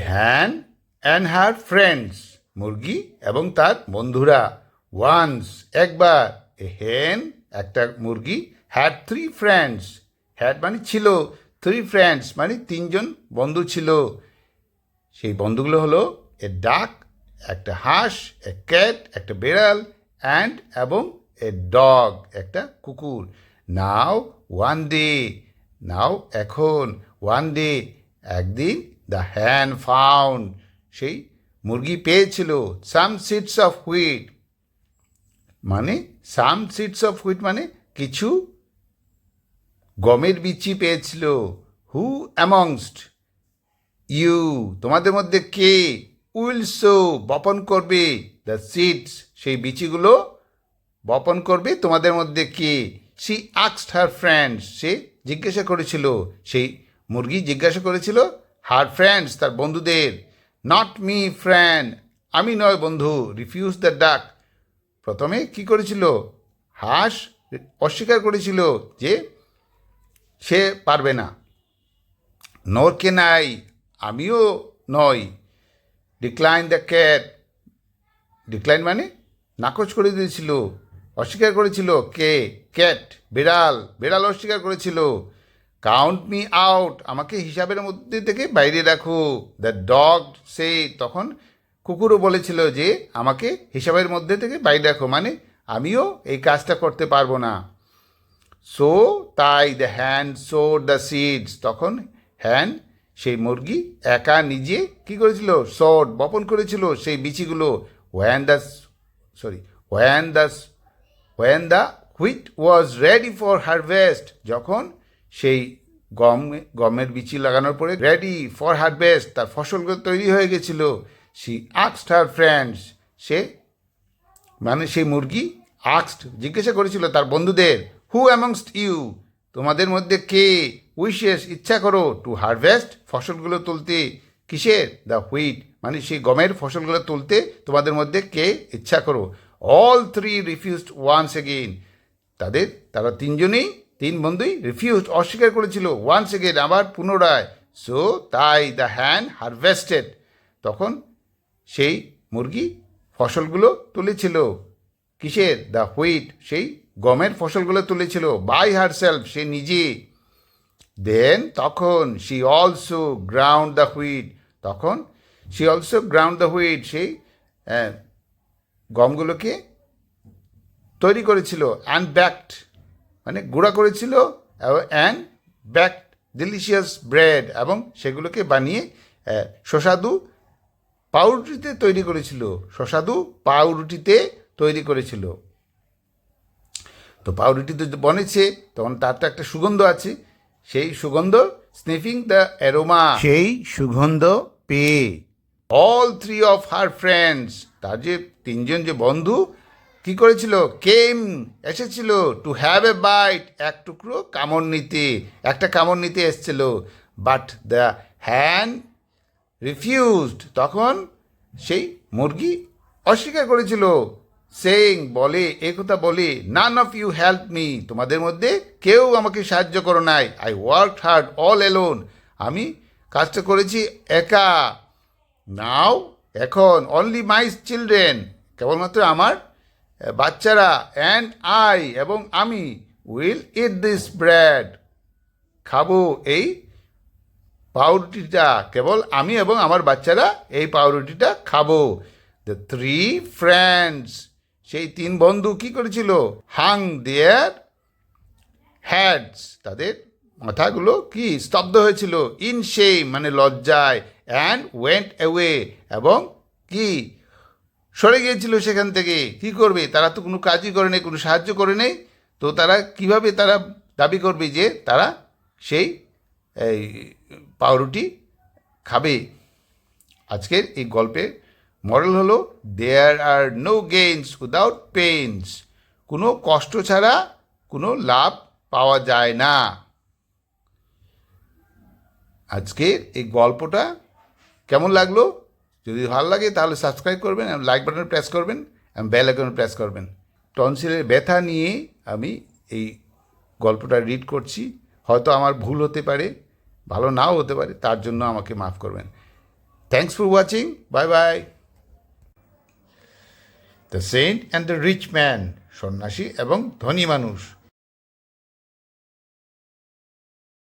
And her friends মুরগি এবং তার বন্ধুরা। ওয়ান্স একবার এ হেন একটা মুরগি হ্যাড থ্রি ফ্রেন্ডস হ্যাড মানে ছিল থ্রি ফ্রেন্ডস মানে তিনজন বন্ধু ছিল। সেই বন্ধুগুলো হলো এ ডাক একটা হাঁস এ ক্যাট একটা বেড়াল অ্যান্ড এবং এ ডগ একটা কুকুর। নাও ওয়ান ডে নাও এখন ওয়ান ডে একদিন দ্য হ্যান ফাউন্ড সেই মুরগি পেয়েছিল সাম সিডস অফ হুইট মানে সাম সিডস অফ হুইট মানে কিছু গমের বিচি পেয়েছিল। হু অ্যামংস্ট ইউ তোমাদের মধ্যে কে উইল সো বপন করবে? দ্য সিডস সেই বিচিগুলো বপন করবে। তোমাদের মধ্যে কে? সি আক্সড হার ফ্রেন্ডস সে জিজ্ঞাসা করেছিল। সেই মুরগি জিজ্ঞাসা করেছিল হার ফ্রেন্ডস তার বন্ধুদের নট মি ফ্রেন্ড আমি নয় বন্ধু রিফিউজ দ্য ডাক প্রথমে কি করেছিল? হাঁস অস্বীকার করেছিল যে সে পারবে না। নর কে নাই আমিও নই। ডিক্লাইন দ্য ক্যাট ডিক্লাইন মানে নাকচ করে দিয়েছিল। অস্বীকার করেছিল কে? ক্যাট বিড়াল বিড়াল অস্বীকার করেছিল। কাউন্ট মি আউট আমাকে হিসাবের মধ্যে থেকে বাইরে রাখো। দ্য ডগ সে তখন কুকুরও বলেছিল যে, আমাকে হিসাবের মধ্যে থেকে বাইরে রাখো। মানে আমিও এই কাজটা করতে পারব না। সো তাই the hand so the seeds তখন হ্যান্ড সেই মুরগি একা নিজে কি করেছিল? শট বপন করেছিল সেই বিচিগুলো। When the sorry when the when the wheat was ready for harvest যখন সেই গম, গমের বিচি লাগানোর পরে রেডি ফর হারভেস্ট তার ফসলগুলো তৈরি হয়ে গেছিল। সি আক্সড হার ফ্রেন্ডস সে মানে সেই মুরগি আক্সড জিজ্ঞাসা করেছিল তার বন্ধুদের হু অ্যামংস্ট ইউ তোমাদের মধ্যে কে উইশেস ইচ্ছা করো টু হারভেস্ট ফসলগুলো তুলতে? কিসের? দ্য হুইট মানে সেই গমের ফসলগুলো তুলতে তোমাদের মধ্যে কে ইচ্ছা করো? All three refused once again তাদের, তারা তিনজনেই তিন বন্ধুই রিফিউজ অস্বীকার করেছিল। ওয়ান্স এগেইন আবার পুনরায়। সো তাই দ্য হ্যান্ড হারভেস্টেড তখন সেই মুরগি ফসলগুলো তুলেছিল। কিসের? দ্য হুইট সেই গমের ফসলগুলো তুলেছিল। বাই হার সেলফ সে নিজে। দেন তখন she also ground the wheat তখন she also ground the wheat সেই গমগুলোকে তৈরি করেছিল। অ্যান্ড ব্যাকড মানে গুঁড়া করেছিল অ্যান্ড ব্যাকড ডিলিশিয়াস ব্রেড এবং সেগুলোকে বানিয়ে সুস্বাদু পাউরুটিতে তৈরি করেছিল। সুস্বাদু পাউরুটিতে তৈরি করেছিল। তো পাউরুটি তো বনেছে তখন তার তো একটা সুগন্ধ আছে। সেই সুগন্ধ স্নিফিং দ্য অ্যারোমা সেই সুগন্ধ পেয়ে all three of her friends তার যে তিনজন যে বন্ধু কি করেছিল? কেম এসেছিল টু হ্যাভ এ বাইট এক টুকরো কামড় নিতে, একটা কামড় নিতে এসেছিল। বাট দ্য হ্যান্ড রিফিউজড তখন সেই মুরগি অস্বীকার করেছিল সেইং বলে, এ কথা বলে none of you help me তোমাদের মধ্যে কেউ আমাকে সাহায্য করো নাই। I work hard all alone আমি কাজটা করেছি একা। নাও এখন অনলি মাই চিলড্রেন কেবলমাত্র আমার বাচ্চারা অ্যান্ড আই এবং আমি উইল ইট দিস ব্রেড খাব এই পাউরুটিটা। কেবল আমি এবং আমার বাচ্চারা এই পাউরুটিটা খাব। দ্য থ্রি ফ্রেন্ডস সেই তিন বন্ধু কি করেছিল? হাং দেয়ার হ্যাডস তাদের মাথাগুলো কি স্তব্ধ হয়েছিল? ইন সেই মানে লজ্জায় অ্যান্ড ওয়েন্ট অ্যাওয়ে এবং কি সরে গিয়েছিল সেখান থেকে। কি করবে? তারা তো কোনো কাজই করে নেই, কোনো সাহায্য করে নেই। তো তারা কীভাবে তারা দাবি করবে যে তারা সেই পাউরুটি খাবে? আজকের এই গল্পের মডেল হলো there are no gains without pains কোনো কষ্ট ছাড়া কোনো লাভ পাওয়া যায় না। আজকের এই গল্পটা কেমন লাগল? যদি ভালো লাগে, তাহলে সাবস্ক্রাইব করবেন লাইক বাটনে প্রেস করবেন এবং বেল আইকনে প্রেস করবেন। টনসিলের ব্যথা নিয়ে আমি এই গল্পটা রিড করছি। হয়তো আমার ভুল হতে পারে, ভালো নাও হতে পারে, তার জন্য আমাকে মাফ করবেন। Thanks for watching bye bye the saint and the rich man সন্ন্যাসী এবং ধনী মানুষ।